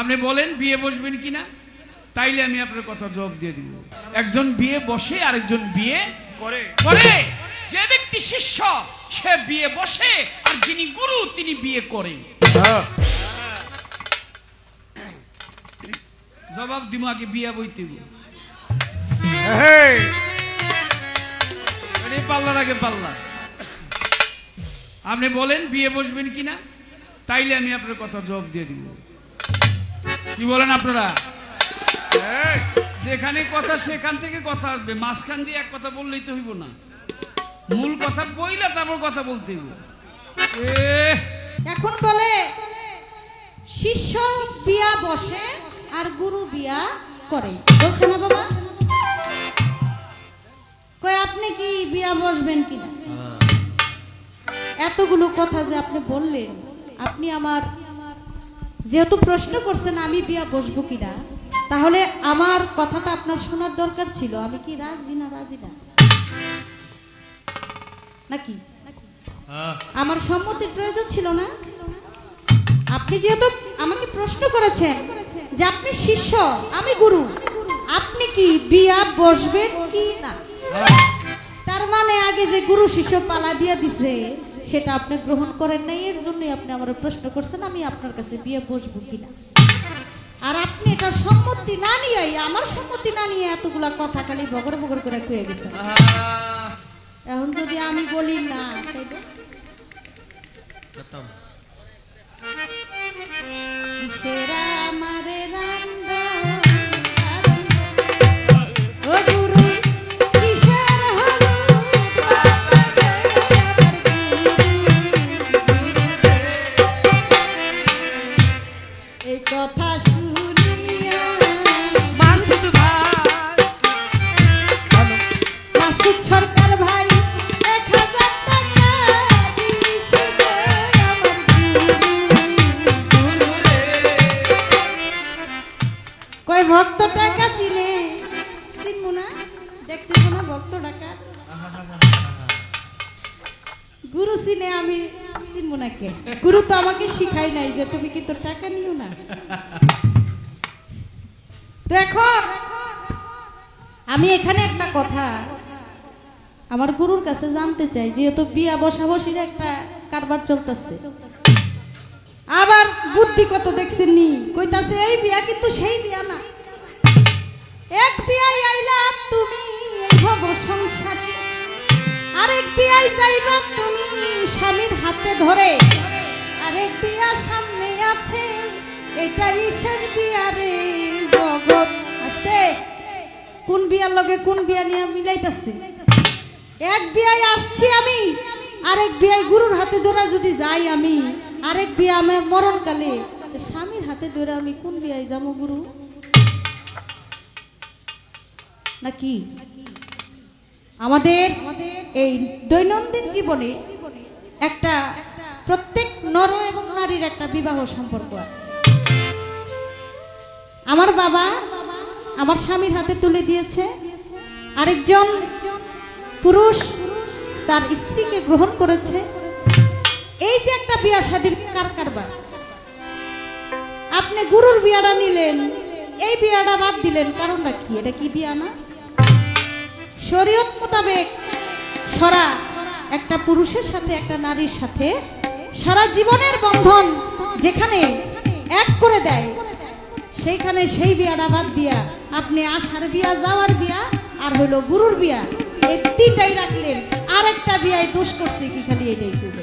আপনি বলেন বিয়ে বসবেন কিনা? তাইলে আমি আপনার কথা জবাব দিয়ে দিব। একজন বিয়ে বসে আরেকজন বিয়ে করে। করে। যে ব্যক্তি শিষ্য সে বিয়ে বসে আর যিনি গুরু তিনি বিয়ে করে। জবাব দিব আগে বিয়া বইতে পাল্লার আগে পাল্লা। আপনি বলেন বিয়ে বসবেন কিনা? তাইলে আমি আপনার কথা জবাব দিয়ে দিব। কি বলেন আপনারা? যেখানে কথা সেখান থেকে কথা আসবে। মাঝখান দিয়ে এক কথা বললেই তো হইব না। মূল কথা বইলে তারপর কথা বলতে হইব। এখন বলে শিষ্য বিয়া বসে আর গুরু বিয়া করে। বলছে না বাবা? কই আপনি কি বিয়া বসবেন কিনা? এতগুলো কথা যে আপনি বললেন আপনি আমার যেহেতু প্রশ্ন করছেন আমি বিয়া বসবো কিনা তাহলে আমার কথাটা আপনার শোনার দরকার ছিল। আমি কি রাজি না রাজি না? নাকি? হ্যাঁ, আমার সম্মতির প্রয়োজন ছিল না? আপনি যেহেতু আমাকে প্রশ্ন করেছেন যে আপনি শিষ্য আমি গুরু আপনি কি বিয়া বসবেন কি না তার মানে আগে যে গুরু শিষ্য পালা দিয়ে দিছে সেটা আপনি গ্রহণ করেন নাই এর জন্যই আপনি আমার প্রশ্ন করছেন আমি আপনার কাছে বিয়ে বসবো কিনা? আর আপনি এটা সম্মতি না নিয়ে আমার সম্মতি না নিয়ে এতগুলা কথা খালি বগর বগর করে গেছেন। আহা, এখন যদি আমি বলি না তাইলে এই কথা শুনিয়া। মাসুদ ভাই। মাসুদ সরকার ভাই। কই ভক্ত টাকা চিনে? চিনবো না। দেখতেছো না ভক্ত টাকা। গুরু চিনে আমি চিনবো না কে? গুরু তো আমাকে শিখাই নাই যে তুমি কিন্তু টাকা নিও না। দেখো, আমি এখানে একটা কথা আমার গুরুর কাছে জানতে চাই, যেহেতু বিয়া বসাবসির একটা কারবার চলতেছে। আবার বুদ্ধি কত দেখছেন নি কইতাছে, এই বিয়া কিন্তু সেই বিয়া না। এক বিয়াই আইলা তুমি এই ভব সংসারে, আরেক বিয়াই যাইবা হাতে ধরে। আরেক বিয়া সামনে আছে, এটাই শেষ বিয়া রে জগৎ। আস্তে। কোন বিয়ার লগে কোন বিয়া নিয়ে মিলাইতাছে? এক বিয়াই আসছি আমি, আরেক বিয়াই গুরুর হাতে ধরে যদি যাই আমি, আরেক বিয়া আমার মরণকালে। স্বামীর হাতে ধরে আমি কোন বিয়ায় যাব গুরু? নাকি? আমাদের এই দৈনন্দিন জীবনে একটা প্রত্যেক নর এবং নারীর একটা বিবাহ সম্পর্ক আছে। আমার বাবা আমার স্বামীর হাতে তুলে দিয়েছে। আরেকজন পুরুষ তার স্ত্রীকে গ্রহণ করেছে। এই যে একটা বিয়া শাদির কার কারবার? আপনি গুরুর বিয়াটা নিলেন, এই বিয়াটা বাদ দিলেন, কারণটা কি? এটা কি বিয়া না? শরীয়ত মোতাবেক সরা একটা পুরুষের সাথে, একটা নারীর সাথে সারা জীবনের বন্ধন যেখানে এক করে দেয়, সেইখানে সেই বিয়াটা বাদ দিয়া আপনি আসার বিয়া, যাওয়ার বিয়া আর হইল গুরুর বিয়া, এই তিনটাই রাখলেন। আর একটা বিয়ায় দোষ করছে কি খালি এটাই করবে